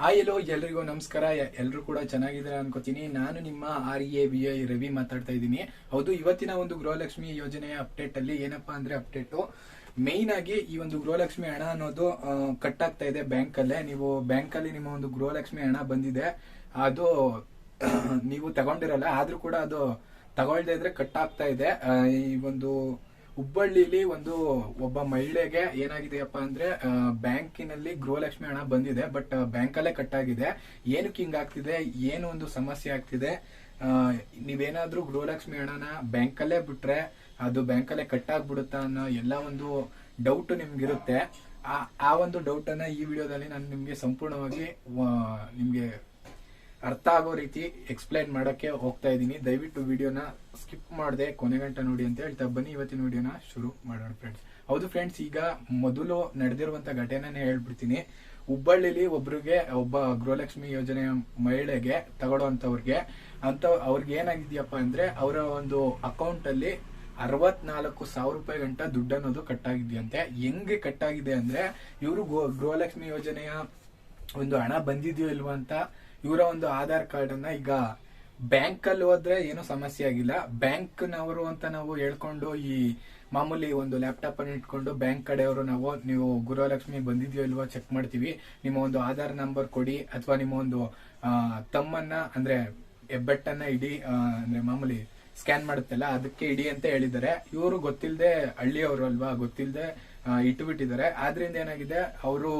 Hi ಎಲ್ಲೋ ಎಲ್ರಿಗೂ ನಮಸ್ಕಾರ. ಎಲ್ಲರೂ ಕೂಡ ಚೆನ್ನಾಗಿದ್ದಾರೆ ಅನ್ಕೋತೀನಿ. ನಾನು ನಿಮ್ಮ R A B I Ravi ಮಾತಾಡ್ತಾ ಇದ್ದೀನಿ. ಹೌದು, ಇವತ್ತಿನ ಒಂದು ಗೃಹಲಕ್ಷ್ಮಿ ಯೋಜನೆಯ ಅಪ್ಡೇಟ್ ಅಲ್ಲಿ ಏನಪ್ಪಾ ಅಂದ್ರೆ ಅಪ್ಡೇಟ್ ಮೇಯ್ನ್ ಆಗಿ ಈ ಒಂದು ಗೃಹಲಕ್ಷ್ಮಿ ಹಣ ಅನ್ನೋದು ಕಟ್ ಆಗ್ತಾ ಇದೆ ಬ್ಯಾಂಕ್ ಅಲ್ಲೇ ನೀವು ಬ್ಯಾಂಕ್ ಅಲ್ಲಿ ನಿಮ್ಮ ಒಂದು ಗೃಹಲಕ್ಷ್ಮಿ ಹಣ ಬಂದಿದೆ. ಅದು, ನೀವು ತಗೊಂಡಿರಲ್ಲ, ಆದ್ರೂ ಕೂಡ ಅದು ತಗೊಳ್ದೇ ಇದ್ರೆ ಕಟ್ ಆಗ್ತಾ ಇದೆ ಈ ಒಂದು ಹುಬ್ಬಳ್ಳಿಲಿ ಒಂದು ಒಬ್ಬ ಮಹಿಳೆಗೆ ಏನಾಗಿದೆಯಪ್ಪ ಅಂದ್ರೆ ಬ್ಯಾಂಕಿನಲ್ಲಿ ಗೃಹಲಕ್ಷ್ಮಿ ಹಣ ಬಂದಿದೆ, ಬಟ್ ಬ್ಯಾಂಕಲ್ಲೇ ಕಟ್ ಆಗಿದೆ ಏನಕ್ಕೆ ಹಿಂಗಾಗ್ತಿದೆ? ಏನು ಒಂದು ಸಮಸ್ಯೆ ಆಗ್ತಿದೆ? ನೀವೇನಾದ್ರೂ ಗೃಹಲಕ್ಷ್ಮಿ ಹಣನ ಬ್ಯಾಂಕಲ್ಲೇ ಬಿಟ್ರೆ ಅದು ಬ್ಯಾಂಕಲ್ಲೇ ಕಟ್ ಆಗ್ಬಿಡುತ್ತಾ ಅನ್ನೋ ಎಲ್ಲ ಒಂದು ಡೌಟ್ ನಿಮ್ಗಿರುತ್ತೆ. ಆ ಆ ಒಂದು ಡೌಟ್ ಅನ್ನ ಈ ವಿಡಿಯೋದಲ್ಲಿ ನಾನು ನಿಮ್ಗೆ ಸಂಪೂರ್ಣವಾಗಿ ನಿಮ್ಗೆ ಅರ್ಥ ಆಗೋ ರೀತಿ ಎಕ್ಸ್ಪ್ಲೈನ್ ಮಾಡೋಕ್ಕೆ ಹೋಗ್ತಾ ಇದ್ದೀನಿ. ದಯವಿಟ್ಟು ವಿಡಿಯೋನ ಸ್ಕಿಪ್ ಮಾಡದೆ ಕೊನೆಗಂಟ ನೋಡಿ ಅಂತ ಹೇಳ್ತಾ ಬನ್ನಿ. ಇವತ್ತಿನ ವಿಡಿಯೋನ ಶುರು ಮಾಡೋಣ ಫ್ರೆಂಡ್ಸ್ ಹೌದು ಫ್ರೆಂಡ್ಸ್ ಈಗ ಮೊದಲು ನಡೆದಿರುವಂತ ಘಟನೆನೇ ಹೇಳ್ಬಿಡ್ತೀನಿ. ಹುಬ್ಬಳ್ಳಿಲಿ ಒಬ್ರಿಗೆ, ಒಬ್ಬ ಗೃಹಲಕ್ಷ್ಮಿ ಯೋಜನೆಯ ಮಹಿಳೆಗೆ ತಗೊಳ್ಳೋಂಥವ್ರಿಗೆ ಅಂತ ಅವ್ರಿಗೆ ಏನಾಗಿದೆಯಪ್ಪ ಅಂದ್ರೆ ಅವರ ಒಂದು ಅಕೌಂಟ್ ಅಲ್ಲಿ ಅರವತ್ನಾಲ್ಕು ಸಾವಿರ ರೂಪಾಯಿ ಗಂಟ ದುಡ್ಡು ಅನ್ನೋದು ಕಟ್ಟಾಗಿದೆಯಂತೆ. ಹೆಂಗೆ ಕಟ್ಟಾಗಿದೆ ಅಂದ್ರೆ ಇವರು ಗೃಹಲಕ್ಷ್ಮಿ ಯೋಜನೆಯ ಒಂದು ಹಣ ಬಂದಿದೆಯೋ ಇಲ್ವಾ ಅಂತ ಇವರ ಒಂದು ಆಧಾರ್ ಕಾರ್ಡ್ ಅನ್ನ ಈಗ ಬ್ಯಾಂಕ್ ಅಲ್ಲಿ ಹೋದ್ರೆ ಏನೂ ಸಮಸ್ಯೆ ಆಗಿಲ್ಲ. ಬ್ಯಾಂಕ್ನವರು ಅಂತ ನಾವು ಹೇಳ್ಕೊಂಡು ಈ ಮಾಮೂಲಿ ಒಂದು ಲ್ಯಾಪ್ಟಾಪ್ ಅನ್ನು ಇಟ್ಕೊಂಡು ಬ್ಯಾಂಕ್ ಕಡೆಯವರು ನಾವು, ನೀವು ಗೃಹಲಕ್ಷ್ಮಿ ಬಂದಿದೆಯೋ ಇಲ್ವೋ ಚೆಕ್ ಮಾಡ್ತೀವಿ. ನಿಮ್ಮ ಒಂದು ಆಧಾರ್ ನಂಬರ್ ಕೊಡಿ ಅಥವಾ ನಿಮ್ಮ ಒಂದು ತಮ್ಮನ್ನ ಅಂದ್ರೆ ಹೆಬ್ಬೆಟ್ಟನ್ನ ಇಡಿ ಅಂದ್ರೆ ಮಾಮೂಲಿ ಸ್ಕ್ಯಾನ್ ಮಾಡುತ್ತಲ್ಲ, ಅದಕ್ಕೆ ಇಡಿ ಅಂತ ಹೇಳಿದ್ದಾರೆ. ಇವರು ಗೊತ್ತಿಲ್ಲದೆ ಹಳ್ಳಿಯವರು ಅಲ್ವಾ ಗೊತ್ತಿಲ್ಲದೆ ಇಟ್ಟುಬಿಟ್ಟಿದ್ದಾರೆ ಆದ್ರಿಂದ ಏನಾಗಿದೆ, ಅವರು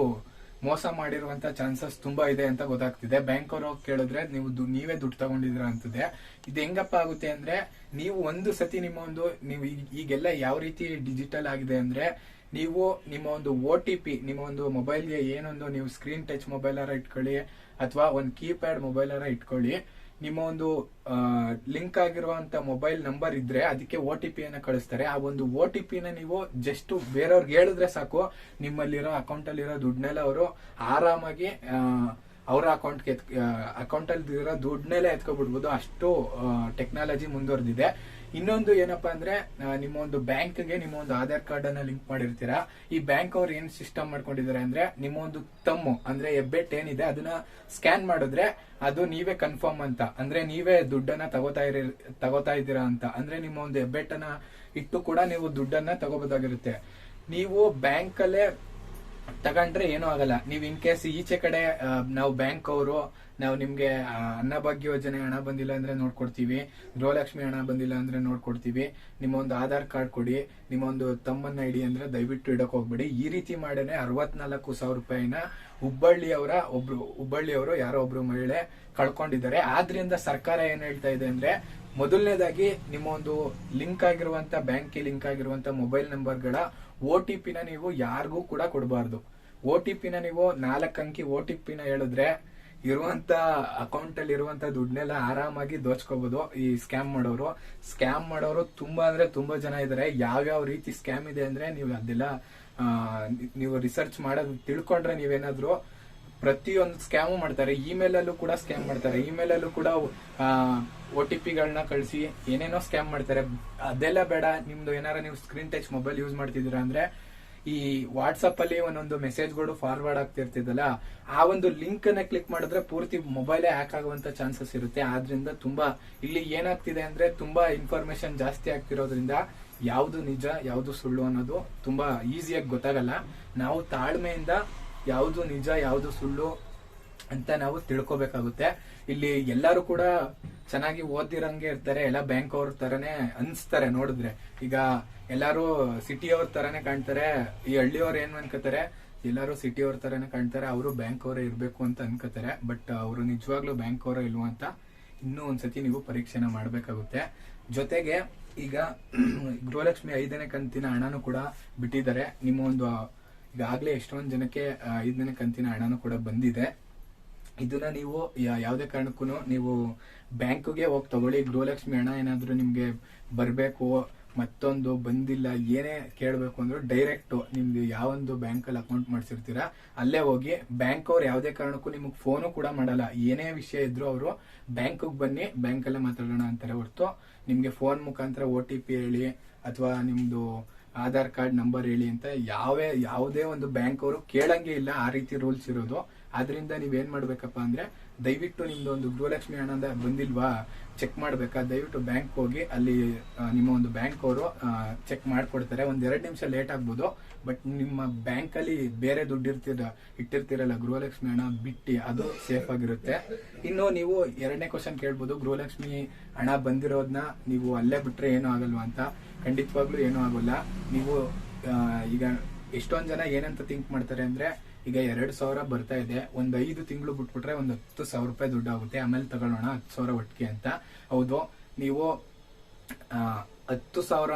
ಮೋಸ ಮಾಡಿರುವಂತ ಚಾನ್ಸಸ್ ತುಂಬಾ ಇದೆ ಅಂತ ಗೊತ್ತಾಗ್ತಿದೆ. ಬ್ಯಾಂಕ್ ಅವರು ಕೇಳಿದ್ರೆ ನೀವು ನೀವೇ ದುಡ್ಡು ತಗೊಂಡಿದ್ರ ಅಂತದೆ. ಇದು ಹೆಂಗಪ್ಪ ಆಗುತ್ತೆ ಅಂದ್ರೆ, ನೀವು ಒಂದು ಸತಿ ನಿಮ್ಮ ಒಂದು, ನೀವು ಈಗ- ಈಗೆಲ್ಲ ಯಾವ ರೀತಿ ಡಿಜಿಟಲ್ ಆಗಿದೆ ಅಂದ್ರೆ, ನೀವು ನಿಮ್ಮ ಒಂದು ಒ ಟಿ ಪಿ ನಿಮ್ಮ ಒಂದು ಮೊಬೈಲ್ಗೆ ಏನೊಂದು ನೀವು ಸ್ಕ್ರೀನ್ ಟಚ್ ಮೊಬೈಲ್ ಅರ ಇಟ್ಕೊಳ್ಳಿ, ಅಥವಾ ಒಂದು ಕೀಪ್ಯಾಡ್ ಮೊಬೈಲ್ ಅರ ಇಟ್ಕೊಳ್ಳಿ ನಿಮ್ಮ ಒಂದು ಲಿಂಕ್ ಆಗಿರುವಂತ ಮೊಬೈಲ್ ನಂಬರ್ ಇದ್ರೆ ಅದಕ್ಕೆ ಒ ಟಿ ಪಿಯನ್ನು ಕಳಿಸ್ತಾರೆ. ಆ ಒಂದು ಒ ಟಿ ಪಿನ ನೀವು ಜಸ್ಟ್ ಬೇರೆಯವ್ರಿಗೆ ಹೇಳಿದ್ರೆ ಸಾಕು. ನಿಮ್ಮಲ್ಲಿರೋ ಅಕೌಂಟ್ ಅಲ್ಲಿರೋ ದುಡ್ಡನ್ನೆಲ್ಲ ಅವರು ಆರಾಮಾಗಿ ಅವರ ಅಕೌಂಟ್ಗೆ ಅಕೌಂಟ್ ಅಲ್ಲಿ ಇರೋ ದುಡ್ಡನ್ನೆಲ್ಲ ಎತ್ಕೊಬಿಡ್ಬೋದು. ಅಷ್ಟು ಟೆಕ್ನಾಲಜಿ ಮುಂದುವರೆದಿದೆ. ಇನ್ನೊಂದು ಏನಪ್ಪಾ ಅಂದ್ರೆ ನಿಮ್ಮ ಒಂದು ಬ್ಯಾಂಕ್ಗೆ ನಿಮ್ಮ ಒಂದು ಆಧಾರ್ ಕಾರ್ಡ್ ಅನ್ನ ಲಿಂಕ್ ಮಾಡಿರ್ತೀರಾ? ಈ ಬ್ಯಾಂಕ್ ಅವ್ರು ಏನ್ ಸಿಸ್ಟಮ್ ಮಾಡ್ಕೊಂಡಿದ್ದಾರೆ ಅಂದ್ರೆ ನಿಮ್ಮ ಒಂದು ತಮ್ಮು, ಅಂದ್ರೆ ಹೆಬ್ಬೆಟ್ ಏನಿದೆ, ಅದನ್ನ ಸ್ಕ್ಯಾನ್ ಮಾಡಿದ್ರೆ ಅದು ನೀವೇ ಕನ್ಫರ್ಮ್ ಅಂತ. ಅಂದ್ರೆ ನೀವೇ ದುಡ್ಡನ್ನ ತಗೋತಾ ಇರಿ, ತಗೋತಾ ಇದ್ದೀರಾ ಅಂತ. ಅಂದ್ರೆ ನಿಮ್ಮ ಒಂದು ಹೆಬ್ಬೆಟ್ಟನ್ನ ಇಟ್ಟು ಕೂಡ ನೀವು ದುಡ್ಡನ್ನ ತಗೋಬೋದಾಗಿರುತ್ತೆ. ನೀವು ಬ್ಯಾಂಕ್ ಅಲ್ಲೇ ತಗೊಂಡ್ರೆ ಏನೂ ಆಗಲ್ಲ. ನೀವು ಇನ್ ಕೇಸ್ ಈಚೆ ಕಡೆ ನಾವು ಬ್ಯಾಂಕ್ ಅವರು, ನಾವು ನಿಮ್ಗೆ ಅನ್ನಭಾಗ್ಯ ಯೋಜನೆ ಹಣ ಬಂದಿಲ್ಲ ಅಂದ್ರೆ ನೋಡ್ಕೊಡ್ತೀವಿ. ಗೃಹಲಕ್ಷ್ಮಿ ಹಣ ಬಂದಿಲ್ಲ ಅಂದ್ರೆ ನೋಡ್ಕೊಡ್ತೀವಿ. ನಿಮ್ಮ ಒಂದು ಆಧಾರ್ ಕಾರ್ಡ್ ಕೊಡಿ ನಿಮ್ಮ ಒಂದು ತಮ್ಮನ್ನ ಇಡಿ ಅಂದ್ರೆ ದಯವಿಟ್ಟು ಇಡಕ್ ಹೋಗ್ಬೇಡಿ. ಈ ರೀತಿ ಮಾಡೇನೆ ಅರವತ್ನಾಲ್ಕು ಸಾವಿರ ರೂಪಾಯಿನ ಹುಬ್ಬಳ್ಳಿಯವರ ಒಬ್ರು ಹುಬ್ಬಳ್ಳಿಯವರು ಯಾರೋ ಒಬ್ರು ಮಹಿಳೆ ಕಳ್ಕೊಂಡಿದ್ದಾರೆ. ಆದ್ರಿಂದ ಸರ್ಕಾರ ಏನ್ ಹೇಳ್ತಾ ಇದೆ ಅಂದ್ರೆ, ಮೊದಲನೇದಾಗಿ ನಿಮ್ಮ ಒಂದು ಲಿಂಕ್ ಆಗಿರುವಂತ ಬ್ಯಾಂಕ್ಗೆ ಲಿಂಕ್ ಆಗಿರುವಂತ ಮೊಬೈಲ್ ನಂಬರ್ಗಳ ಒ ಟಿ ಪಿನ ನೀವು ಯಾರಿಗೂ ಕೂಡ ಕೊಡಬಾರ್ದು. ಓ ಟಿ ಪಿನ ನೀವು ನಾಲ್ಕು ಅಂಕಿ ಓ ಟಿ ಪಿನ ಹೇಳಿದ್ರೆ ಇರುವಂತ ಅಕೌಂಟ್ ಅಲ್ಲಿ ಇರುವಂತ ದುಡ್ಡನ್ನೆಲ್ಲ ಆರಾಮಾಗಿ ದೋಚ್ಕೋಬಹುದು ಈ ಸ್ಕ್ಯಾಮ್ ಮಾಡೋರು. ಸ್ಕ್ಯಾಮ್ ಮಾಡೋರು ತುಂಬಾ ಅಂದ್ರೆ ತುಂಬಾ ಜನ ಇದಾರೆ. ಯಾವ್ಯಾವ ರೀತಿ ಸ್ಕ್ಯಾಮ್ ಇದೆ ಅಂದ್ರೆ ನೀವು ಅದೆಲ್ಲ ನೀವು ರಿಸರ್ಚ್ ಮಾಡೋದು ತಿಳ್ಕೊಂಡ್ರೆ ನೀವೇನಾದ್ರೂ ಪ್ರತಿಯೊಂದು ಸ್ಕ್ಯಾಮು ಮಾಡ್ತಾರೆ. ಇಮೇಲ್ ಅಲ್ಲೂ ಕೂಡ ಸ್ಕ್ಯಾಮ್ ಮಾಡ್ತಾರೆ. ಇಮೇಲ್ ಅಲ್ಲೂ ಕೂಡ ಒ ಟಿ ಪಿಗಳನ್ನ ಕಳಿಸಿ ಏನೇನೋ ಸ್ಕ್ಯಾಮ್ ಮಾಡ್ತಾರೆ. ಅದೆಲ್ಲ ಬೇಡ. ನಿಮ್ದು ಏನಾರ ನೀವು ಸ್ಕ್ರೀನ್ ಟಚ್ ಮೊಬೈಲ್ ಯೂಸ್ ಮಾಡ್ತಿದ್ದೀರಾ ಅಂದ್ರೆ, ಈ ವಾಟ್ಸಪ್ ಅಲ್ಲಿ ಒಂದೊಂದು ಮೆಸೇಜ್ಗಳು ಫಾರ್ವರ್ಡ್ ಆಗ್ತಿರ್ತಿದಲ್ಲ ಆ ಒಂದು ಲಿಂಕ್ ಅನ್ನ ಕ್ಲಿಕ್ ಮಾಡಿದ್ರೆ ಪೂರ್ತಿ ಮೊಬೈಲೇ ಹ್ಯಾಕ್ ಆಗುವಂತ ಚಾನ್ಸಸ್ ಇರುತ್ತೆ. ಆದ್ರಿಂದ ತುಂಬಾ ಇಲ್ಲಿ ಏನಾಗ್ತಿದೆ ಅಂದ್ರೆ ತುಂಬಾ ಇನ್ಫಾರ್ಮೇಶನ್ ಜಾಸ್ತಿ ಆಗ್ತಿರೋದ್ರಿಂದ ಯಾವುದು ನಿಜ, ಯಾವುದು ಸುಳ್ಳು ಅನ್ನೋದು ತುಂಬಾ ಈಸಿಯಾಗಿ ಗೊತ್ತಾಗಲ್ಲ. ನಾವು ತಾಳ್ಮೆಯಿಂದ ಯಾವ್ದು ನಿಜ, ಯಾವುದು ಸುಳ್ಳು ಅಂತ ನಾವು ತಿಳ್ಕೊಬೇಕಾಗುತ್ತೆ. ಇಲ್ಲಿ ಎಲ್ಲರೂ ಕೂಡ ಚೆನ್ನಾಗಿ ಓದಿರಂಗೆ ಇರ್ತಾರೆ. ಎಲ್ಲ ಬ್ಯಾಂಕ್ ಅವ್ರ ತರನೇ ಅನ್ಸ್ತಾರೆ ನೋಡಿದ್ರೆ. ಈಗ ಎಲ್ಲಾರು ಸಿಟಿ ಅವ್ರ ತರನೇ ಕಾಣ್ತಾರೆ. ಈ ಹಳ್ಳಿಯವ್ರು ಏನ್ ಅನ್ಕೋತಾರೆ? ಎಲ್ಲಾರು ಸಿಟಿ ಅವ್ರ ತರನೇ ಕಾಣ್ತಾರೆ. ಅವರು ಬ್ಯಾಂಕ್ ಅವರೇ ಇರಬೇಕು ಅಂತ ಅನ್ಕೋತಾರೆ. ಬಟ್ ಅವರು ನಿಜವಾಗ್ಲೂ ಬ್ಯಾಂಕ್ ಅವರೇ ಇಲ್ವಾ ಅಂತ ಇನ್ನೂ ಒಂದ್ಸತಿ ನೀವು ಪರೀಕ್ಷೆನ ಮಾಡಬೇಕಾಗುತ್ತೆ. ಜೊತೆಗೆ ಈಗ ಗೃಹಲಕ್ಷ್ಮಿ ಐದನೇ ಕಂತಿನ ಹಣನೂ ಕೂಡ ಬಿಟ್ಟಿದ್ದಾರೆ. ನಿಮ್ಮ ಒಂದು ಈಗಾಗಲೇ ಎಷ್ಟೊಂದು ಜನಕ್ಕೆ ಐದು ದಿನ ಕಂತಿನ ಹಣನೂ ಕೂಡ ಬಂದಿದೆ. ಇದನ್ನ ನೀವು ಯಾವುದೇ ಕಾರಣಕ್ಕೂ ನೀವು ಬ್ಯಾಂಕ್ಗೆ ಹೋಗಿ ತಗೊಳ್ಳಿ. ಗೃಹಲಕ್ಷ್ಮಿ ಹಣ ಏನಾದರೂ ನಿಮಗೆ ಬರಬೇಕು, ಮತ್ತೊಂದು ಬಂದಿಲ್ಲ, ಏನೇ ಕೇಳಬೇಕು ಅಂದ್ರೆ ಡೈರೆಕ್ಟ್ ನಿಮ್ದು ಯಾವೊಂದು ಬ್ಯಾಂಕಲ್ಲಿ ಅಕೌಂಟ್ ಮಾಡಿಸಿರ್ತೀರಾ, ಅಲ್ಲೇ ಹೋಗಿ ಬ್ಯಾಂಕ್ ಅವ್ರು ಯಾವುದೇ ಕಾರಣಕ್ಕೂ ನಿಮಗೆ ಫೋನು ಕೂಡ ಮಾಡಲ್ಲ. ಏನೇ ವಿಷಯ ಇದ್ರು ಅವರು ಬ್ಯಾಂಕ್ಗೆ ಬನ್ನಿ, ಬ್ಯಾಂಕಲ್ಲೇ ಮಾತಾಡೋಣ ಅಂತಾರೆ ಹೊರತು. ನಿಮಗೆ ಫೋನ್ ಮುಖಾಂತರ ಒ ಟಿ ಪಿ ಹೇಳಿ, ಅಥವಾ ನಿಮ್ದು ಆಧಾರ್ ಕಾರ್ಡ್ ನಂಬರ್ ಹೇಳಿ ಅಂತ ಯಾವೇ, ಯಾವುದೇ ಒಂದು ಬ್ಯಾಂಕ್ ಅವರು ಕೇಳಂಗೆ ಇಲ್ಲ ಆ ರೀತಿ ರೂಲ್ಸ್ ಇರೋದು. ಆದ್ರಿಂದ ನೀವೇನ್ ಮಾಡ್ಬೇಕಪ್ಪ ಅಂದ್ರೆ ದಯವಿಟ್ಟು ನಿಮ್ದು ಒಂದು ಗೃಹಲಕ್ಷ್ಮಿ ಹಣ ಅಂತ ಬಂದಿಲ್ವಾ ಚೆಕ್ ಮಾಡ್ಬೇಕಾ? ದಯವಿಟ್ಟು ಬ್ಯಾಂಕ್ ಹೋಗಿ ಅಲ್ಲಿ ನಿಮ್ಮ ಒಂದು ಬ್ಯಾಂಕ್ ಅವರು ಚೆಕ್ ಮಾಡ್ಕೊಡ್ತಾರೆ. ಒಂದ್ ಎರಡು ನಿಮಿಷ ಲೇಟ್ ಆಗ್ಬೋದು ಬಟ್ ನಿಮ್ಮ ಬ್ಯಾಂಕ್ ಅಲ್ಲಿ ಬೇರೆ ದುಡ್ಡು ಇರ್ತಿರ ಇಟ್ಟಿರ್ತಿರಲ್ಲ ಗೃಹಲಕ್ಷ್ಮಿ ಹಣ ಬಿಟ್ಟು, ಅದು ಸೇಫ್ ಆಗಿರುತ್ತೆ. ಇನ್ನು ನೀವು ಎರಡನೇ ಕ್ವಶನ್ ಕೇಳ್ಬೋದು, ಗೃಹಲಕ್ಷ್ಮಿ ಹಣ ಬಂದಿರೋದನ್ನ ನೀವು ಅಲ್ಲೇ ಬಿಟ್ರೆ ಏನೂ ಆಗಲ್ವಾ ಅಂತ. ಖಂಡಿತವಾಗ್ಲೂ ಏನೂ ಆಗೋಲ್ಲ. ನೀವು ಈಗ ಎಷ್ಟೊಂದ್ ಜನ ಏನಂತ ಥಿಂಕ್ ಮಾಡ್ತಾರೆ ಅಂದ್ರೆ ಈಗ ಎರಡು ಸಾವಿರ ಬರ್ತಾ ಇದೆ. ಒಂದು ಐದು ತಿಂಗಳು ಬಿಟ್ಬಿಟ್ರೆ ಒಂದು ಹತ್ತು ಸಾವಿರ ರೂಪಾಯಿ ದುಡ್ಡು ಆಗುತ್ತೆ. ಆಮೇಲೆ ತಗೊಳ್ಳೋಣ ಹತ್ತು ಸಾವಿರ ಒಟ್ಟಿಗೆ ಅಂತ. ಹೌದು, ನೀವು ಹತ್ತು ಸಾವಿರ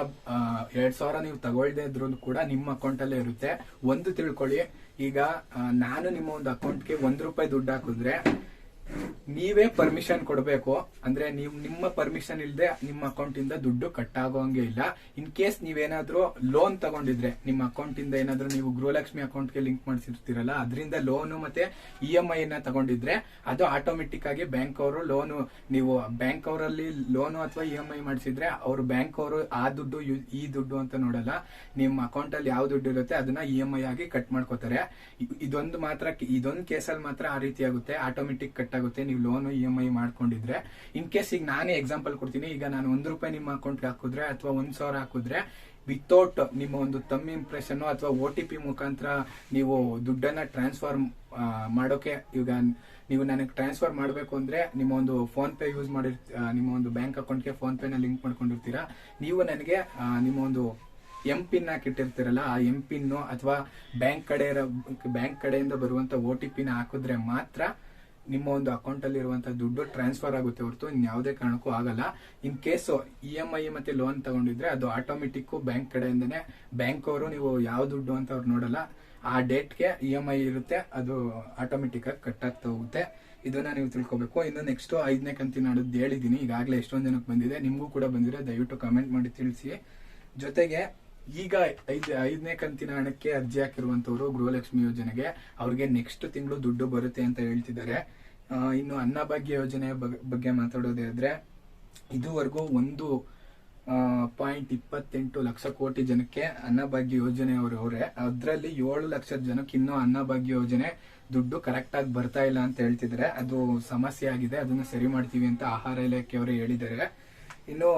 ಎರಡು ಸಾವಿರ ನೀವು ತಗೊಳ್ದೇ ಇದ್ರೂ ಕೂಡ ನಿಮ್ಮ ಅಕೌಂಟ್ ಅಲ್ಲೇ ಇರುತ್ತೆ. ಒಂದು ತಿಳ್ಕೊಳ್ಳಿ. ಈಗ ನಾನು ನಿಮ್ಮ ಒಂದು ಅಕೌಂಟ್ಗೆ ಒಂದು ರೂಪಾಯಿ ದುಡ್ಡು ಹಾಕಿದ್ರೆ ನೀವೇ ಪರ್ಮಿಷನ್ ಕೊಡಬೇಕು. ಅಂದ್ರೆ ನೀವು ನಿಮ್ಮ ಪರ್ಮಿಷನ್ ಇಲ್ಲದೆ ನಿಮ್ಮ ಅಕೌಂಟ್ ಇಂದ ದುಡ್ಡು ಕಟ್ ಆಗೋಂಗೆ ಇಲ್ಲ. ಇನ್ ಕೇಸ್ ನೀವೇನಾದ್ರೂ ಲೋನ್ ತಗೊಂಡಿದ್ರೆ, ನಿಮ್ಮ ಅಕೌಂಟ್ ಇಂದ ಏನಾದ್ರೂ ನೀವು ಗೃಹಲಕ್ಷ್ಮಿ ಅಕೌಂಟ್ಗೆ ಲಿಂಕ್ ಮಾಡಿಸಿರ್ತೀರಲ್ಲ, ಅದರಿಂದ ಲೋನು ಮತ್ತೆ ಇ ಎಂ ಐ ನ ತಗೊಂಡಿದ್ರೆ, ಅದು ಆಟೋಮೆಟಿಕ್ ಆಗಿ ಬ್ಯಾಂಕ್ ಅವರು ಲೋನು ನೀವು ಬ್ಯಾಂಕ್ ಅವರಲ್ಲಿ ಲೋನು ಅಥವಾ ಇ ಎಂ ಐ ಮಾಡಿಸಿದ್ರೆ, ಅವರು ಬ್ಯಾಂಕ್ ಅವರು ಆ ದುಡ್ಡು, ಈ ದುಡ್ಡು ಅಂತ ನೋಡಲ್ಲ. ನಿಮ್ಮ ಅಕೌಂಟ್ ಅಲ್ಲಿ ಯಾವ ದುಡ್ಡು ಇರುತ್ತೆ, ಅದನ್ನ ಇ ಎಂ ಐ ಆಗಿ ಕಟ್ ಮಾಡ್ಕೋತಾರೆ. ಇದೊಂದು ಮಾತ್ರ, ಇದೊಂದು ಕೇಸಲ್ಲಿ ಮಾತ್ರ ಆ ರೀತಿ ಆಗುತ್ತೆ. ಆಟೋಮೆಟಿಕ್ ಕಟ್ ಆಗುತ್ತೆ, ನೀವು ಲೋನ್ ಇ ಎಂ ಐ ಮಾಡ್ಕೊಂಡಿದ್ರೆ. ಇನ್ ಕೇಸ್ ಈಗ ನಾನೇ ಎಕ್ಸಾಂಪಲ್ ಕೊಡ್ತೀನಿ, ಈಗ ನಾನು ಒಂದು ರೂಪಾಯಿ ನಿಮ್ಮ ಅಕೌಂಟ್ಗೆ ಹಾಕಿದ್ರೆ ಅಥವಾ ಒಂದು ಸಾವಿರ ಹಾಕಿದ್ರೆ ವಿತೌಟ್ ನಿಮ್ಮ ಒಂದು ತಮ್ಮ ಇಂಪ್ರೆಷನ್ ಅಥವಾ ಒ ಟಿ ಪಿ ಮುಖಾಂತರ ನೀವು ದುಡ್ಡನ್ನ ಟ್ರಾನ್ಸ್ಫರ್ ಮಾಡೋಕೆ ಈಗ ನೀವು ನನಗೆ ಟ್ರಾನ್ಸ್ಫರ್ ಮಾಡಬೇಕು ಅಂದ್ರೆ ನಿಮ್ಮ ಒಂದು ಫೋನ್ ಪೇ ಯೂಸ್ ಮಾಡಿರ್ ನಿಮ್ಮ ಒಂದು ಬ್ಯಾಂಕ್ ಅಕೌಂಟ್ಗೆ ಫೋನ್ ಪೇನ ಲಿಂಕ್ ಮಾಡ್ಕೊಂಡಿರ್ತೀರಾ? ನೀವು ನನಗೆ ನಿಮ್ಮ ಒಂದು ಎಂ ಪಿನ್ ಹಾಕಿಟ್ಟಿರ್ತೀರಲ್ಲ ಆ ಎಂ ಪಿನ್ ಅಥವಾ ಬ್ಯಾಂಕ್ ಕಡೆ ಬ್ಯಾಂಕ್ ಕಡೆಯಿಂದ ಬರುವಂತ ಒ ಟಿ ಪಿನ ಹಾಕಿದ್ರೆ ಮಾತ್ರ ನಿಮ್ಮ ಒಂದು ಅಕೌಂಟ್ ಅಲ್ಲಿ ಇರುವಂತ ದುಡ್ಡು ಟ್ರಾನ್ಸ್ಫರ್ ಆಗುತ್ತೆ ಹೊರತು ಯಾವುದೇ ಕಾರಣಕ್ಕೂ ಆಗಲ್ಲ. In case E M I ಮತ್ತೆ ಲೋನ್ ತಗೊಂಡಿದ್ರೆ ಅದು ಆಟೋಮೆಟಿಕ್ ಬ್ಯಾಂಕ್ ಕಡೆಯಿಂದನೇ ಬ್ಯಾಂಕ್ ಅವರು ನೀವು ಯಾವ ದುಡ್ಡು ಅಂತ ಅವ್ರು ನೋಡಲ್ಲ. ಆ ಡೇಟ್ಗೆ ಇ ಎಂ ಐ ಇರುತ್ತೆ, ಅದು ಆಟೋಮೆಟಿಕ್ ಆಗಿ ಕಟ್ ಆಗ್ತಾ ಹೋಗುತ್ತೆ ಇದನ್ನ ನೀವು ತಿಳ್ಕೊಬೇಕು. ಇನ್ನು ನೆಕ್ಸ್ಟ್ ಐದನೇ ಕಂತಿನ ಹೇಳಿದ್ದೀನಿ ಈಗಾಗಲೇ ಎಷ್ಟೊಂದು ಜನಕ್ಕೆ ಬಂದಿದೆ. ನಿಮಗೂ ಕೂಡ ಬಂದಿದೆ. ದಯವಿಟ್ಟು ಕಮೆಂಟ್ ಮಾಡಿ ತಿಳಿಸಿ. ಜೊತೆಗೆ ಈಗ ಐದ್, ಐದನೇ ಕಂತಿನ ಹಣಕ್ಕೆ ಅರ್ಜಿ ಹಾಕಿರುವಂತವ್ರು ಗೃಹಲಕ್ಷ್ಮಿ ಯೋಜನೆಗೆ, ಅವ್ರಿಗೆ ನೆಕ್ಸ್ಟ್ ತಿಂಗಳು ದುಡ್ಡು ಬರುತ್ತೆ ಅಂತ ಹೇಳ್ತಿದ್ದಾರೆ. ಇನ್ನು ಅನ್ನಭಾಗ್ಯ ಯೋಜನೆ ಬಗ್ಗೆ ಬಗ್ಗೆ ಮಾತಾಡೋದಾದ್ರೆ ಇದುವರೆಗೂ ಒಂದು ಪಾಯಿಂಟ್ ಇಪ್ಪತ್ತೆಂಟು ಲಕ್ಷ ಕೋಟಿ ಜನಕ್ಕೆ ಅನ್ನಭಾಗ್ಯ ಯೋಜನೆ ಅವರೇ ಅದರಲ್ಲಿ ಏಳು ಲಕ್ಷ ಜನಕ್ಕೆ ಇನ್ನೂ ಅನ್ನಭಾಗ್ಯ ಯೋಜನೆ ದುಡ್ಡು ಕರೆಕ್ಟ್ ಆಗಿ ಬರ್ತಾ ಇಲ್ಲ ಅಂತ ಹೇಳ್ತಿದ್ದಾರೆ. ಅದು ಸಮಸ್ಯೆ ಆಗಿದೆ. ಅದನ್ನ ಸರಿ ಮಾಡ್ತೀವಿ ಅಂತ ಆಹಾರ ಇಲಾಖೆಯವರು ಹೇಳಿದ್ದಾರೆ. ಇನ್ನು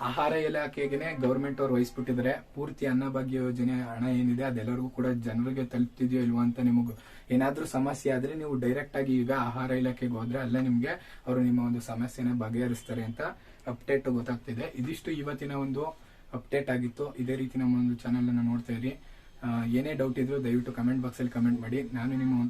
ಆಹಾರ ಇಲಾಖೆಗೆ ಗೌರ್ಮೆಂಟ್ ಅವ್ರು ವಹಿಸ್ಬಿಟ್ಟಿದ್ದಾರೆ. ಪೂರ್ತಿ ಅನ್ನಭಾಗ್ಯ ಯೋಜನೆ ಹಣ ಏನಿದೆ ಅದೆಲ್ಲರಿಗೂ ಕೂಡ ಜನರಿಗೆ ತಲುಪ್ತಿದೆಯೋ ಇಲ್ವೋ ಅಂತ ನಿಮಗೆ ಏನಾದ್ರೂ ಸಮಸ್ಯೆ ಆದ್ರೆ ನೀವು ಡೈರೆಕ್ಟ್ ಆಗಿ ಈಗ ಆಹಾರ ಇಲಾಖೆಗೆ ಹೋದ್ರೆ ಅಲ್ಲೇ ನಿಮ್ಗೆ ಅವರು ನಿಮ್ಮ ಒಂದು ಸಮಸ್ಯೆನ ಬಗೆಹರಿಸ್ತಾರೆ ಅಂತ ಅಪ್ಡೇಟ್ ಗೊತ್ತಾಗ್ತಿದೆ. ಇದಿಷ್ಟು ಇವತ್ತಿನ ಒಂದು ಅಪ್ಡೇಟ್ ಆಗಿತ್ತು. ಇದೇ ರೀತಿ ನಮ್ಮ ಒಂದು ಚಾನೆಲ್ ಅನ್ನು ನೋಡ್ತಾ ಇರಿ. ಏನೇ ಡೌಟ್ ಇದ್ರು ದಯವಿಟ್ಟು ಕಮೆಂಟ್ ಬಾಕ್ಸ್ ಅಲ್ಲಿ ಕಮೆಂಟ್ ಮಾಡಿ. ನಾನು ನಿಮ್ಮ